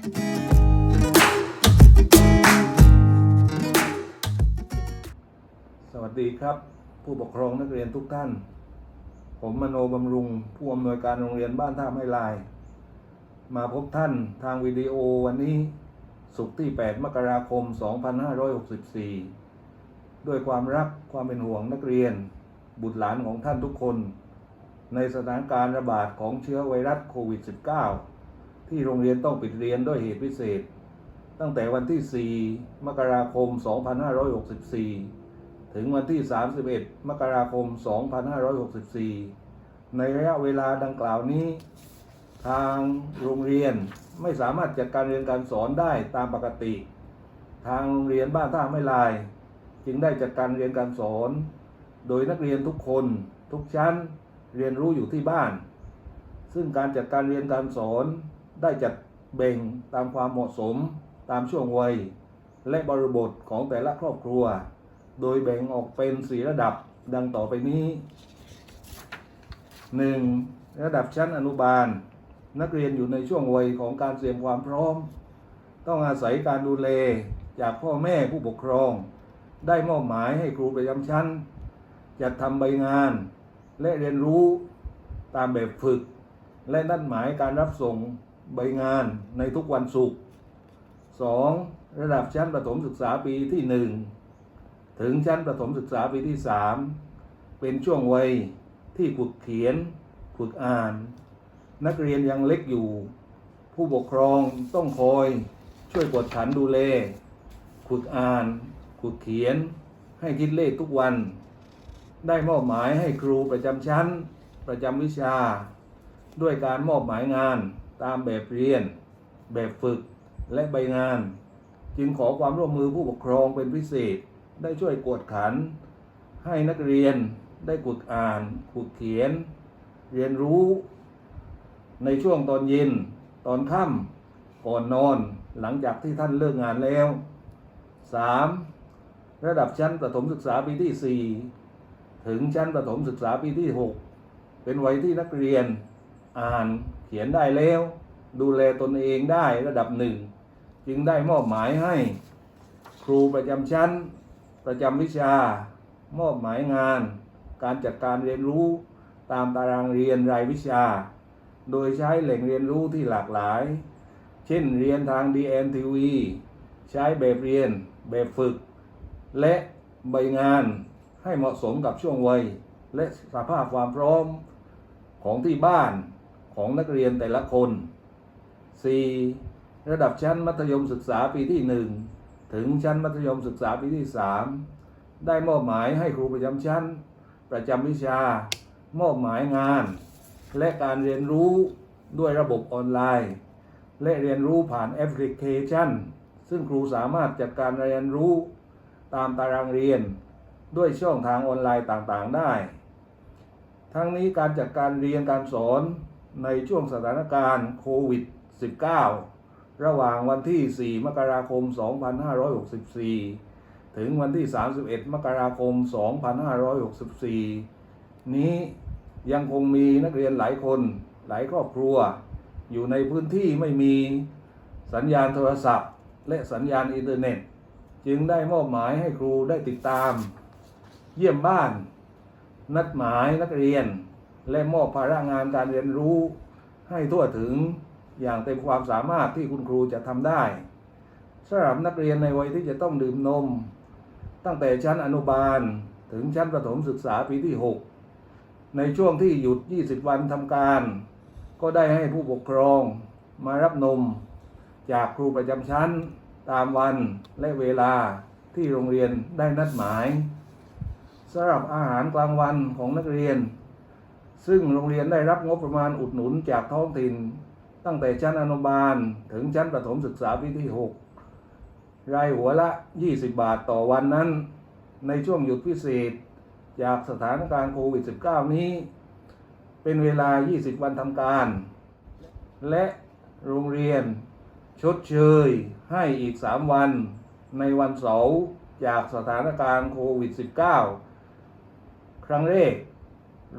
สวัสดีครับ ผู้ปกครองนักเรียนทุกท่าน ผมมโนบำรุง ผู้อำนวยการโรงเรียนบ้านท่าไม้ลาย มาพบท่านทางวิดีโอวันนี้ศุกร์ที่ 8 มกราคม 2564 ด้วยความรักความเป็นห่วงนักเรียน บุตรหลานของท่านทุกคน ในสถานการณ์ระบาดของเชื้อไวรัสโควิด -19 ที่โรงเรียนต้องปิดเรียนด้วยเหตุพิเศษ ตั้งแต่วันที่ 4 มกราคม 2564 ถึงวันที่ 31 มกราคม 2564 ในระยะเวลาดังกล่าวนี้ ทางโรงเรียนไม่สามารถจัดการเรียนการสอนได้ตามปกติ ทางโรงเรียนบ้านท่าไม่ลาย จึงได้จัดการเรียนการสอน โดยนักเรียนทุกคนทุกชั้นเรียนรู้อยู่ที่บ้าน ซึ่งการจัดการเรียนการสอน ได้จัดแบ่งตามความเหมาะสมตามช่วงวัย และบริบทของแต่ละครอบครัว โดยแบ่งออกเป็นสี่ระดับดังต่อไปนี้ 1. ระดับชั้นอนุบาล นักเรียนอยู่ในช่วงวัยของการเตรียมความพร้อม ต้องอาศัยการดูแลจากพ่อแม่ผู้ปกครอง ได้มอบหมายให้ครูประจำชั้นจัดทำใบงาน และเรียนรู้ตามแบบฝึก และนัดหมายการรับส่ง ใบงานในทุกวันศุกร์ 2. ระดับชั้นประถมศึกษาปีที่ 1 ถึงชั้นประถมศึกษาปีที่ 3 เป็นช่วงวัยที่ฝึกเขียนฝึกอ่าน นักเรียนยังเล็กอยู่ ผู้ปกครองต้องคอยช่วยกดขันดูแลฝึกอ่านฝึกเขียนให้คิดเลขทุกวัน ได้มอบหมายให้ครูประจำชั้น ประจำวิชา ด้วยการมอบหมายงาน ตามแบบเรียน แบบฝึกและใบงาน จึงขอความร่วมมือผู้ปกครองเป็นพิเศษ ได้ช่วยกวดขัน ให้นักเรียนได้กุดอ่านกุดเขียน เรียนรู้ ในช่วงตอนเย็น ตอนค่ำก่อนนอนหลังจากที่ท่านเลิกงานแล้ว 3. ระดับชั้นประถมศึกษาปีที่ 4 ถึงชั้นประถมศึกษาปีที่ 6 เป็นวัยที่นักเรียน อ่านเขียนได้แล้ว ดูแลตนเองได้ระดับหนึ่ง จึงได้มอบหมายให้ ครูประจำชั้น ประจำวิชา มอบหมายงาน การจัดการเรียนรู้ตามตารางเรียนรายวิชา โดยใช้แหล่งเรียนรู้ที่หลากหลาย เช่นเรียนทาง DNTV ใช้แบบเรียน แบบฝึก และใบงานให้เหมาะสมกับช่วงวัย และสภาพความพร้อมของที่บ้าน ของนักเรียนแต่ละคน 4. ระดับชั้นมัธยมศึกษาปีที่ 1 ถึงชั้นมัธยมศึกษาปีที่ 3 ได้มอบหมายให้ครูประจำชั้น ประจำวิชา มอบหมายงาน และการเรียนรู้ด้วยระบบออนไลน์ และเรียนรู้ผ่านแอปพลิเคชัน ซึ่งครูสามารถจัดการเรียนรู้ตามตารางเรียน ด้วยช่องทางออนไลน์ต่างๆได้ ทั้งนี้การจัดการเรียนการสอน ในช่วงสถานการณ์โควิด -19 ระหว่างวันที่ 4 มกราคม 2564 ถึงวันที่ 31 มกราคม 2564 นี้ยังคงมีนักเรียนหลายคนหลายครอบครัว อยู่ในพื้นที่ไม่มีสัญญาณโทรศัพท์ และสัญญาณอินเทอร์เน็ต จึงได้มอบหมายให้ครูได้ติดตาม เยี่ยมบ้าน นัดหมายนักเรียน และมอบภาระงานการเรียนรู้ให้ทั่วถึงอย่างเต็มความสามารถที่คุณครูจะทำได้สำหรับนักเรียนในวัยที่จะต้องดื่มนม ตั้งแต่ชั้นอนุบาลถึงชั้นประถมศึกษาปีที่ 6 ในช่วงที่หยุด 20 วันทำการ ก็ได้ให้ผู้ปกครองมารับนม จากครูประจำชั้นตามวันและเวลาที่โรงเรียนได้นัดหมายสำหรับอาหารกลางวันของนักเรียน ซึ่งโรงเรียนได้รับงบประมาณอุดหนุนจากท้องถิ่น ตั้งแต่ชั้นอนุบาลถึงชั้นประถมศึกษาปีที่ 6 รายหัวละ 20 บาทต่อวันนั้น ในช่วงหยุดพิเศษ จากสถานการณ์โควิด -19 นี้ เป็นเวลา 20 วันทำการ และโรงเรียนชดเชยให้อีก 3 วันในวันเสาร์จากสถานการณ์โควิด -19 ครั้งแรก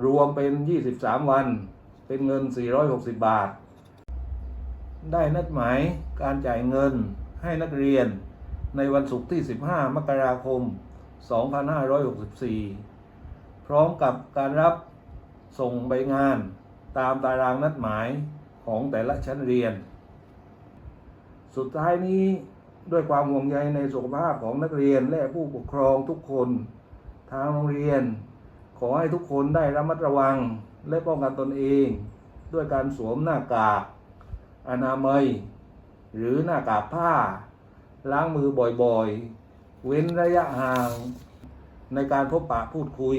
รวมเป็น 23 วัน เป็นเงิน 460 บาท ได้นัดหมายการจ่ายเงินให้นักเรียนในวันศุกร์ที่ 15 มกราคม 2564 พร้อมกับการรับส่งใบงานตามตารางนัดหมายของแต่ละชั้นเรียน สุดท้ายนี้ด้วยความห่วงใยในสุขภาพของนักเรียนและผู้ปกครองทุกคน ทางโรงเรียน ขอให้ทุกคนได้ระมัดระวังและป้องกันตนเอง ด้วยการสวมหน้ากาก อนามัย หรือหน้ากากผ้า ล้างมือบ่อยๆ เว้นระยะห่าง ในการพบปะพูดคุย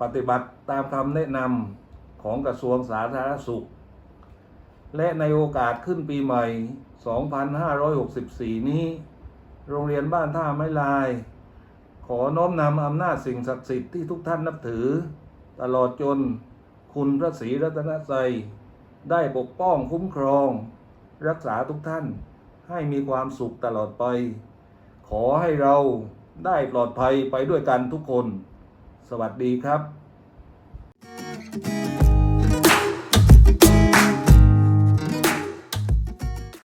ปฏิบัติตามคำแนะนำของกระทรวงสาธารณสุข และในโอกาสขึ้นปีใหม่ 2564 นี้ โรงเรียนบ้านท่าไม้ลาย ขอน้อมนำอำนาจสิ่งศักดิ์สิทธิ์ที่ทุกท่านนับถือ ตลอดจนคุณพระศรีรัตนตรัยได้ปกป้องคุ้มครอง รักษาทุกท่านให้มีความสุขตลอดไป ขอให้เราได้ปลอดภัยไปด้วยกันทุกคน สวัสดีครับ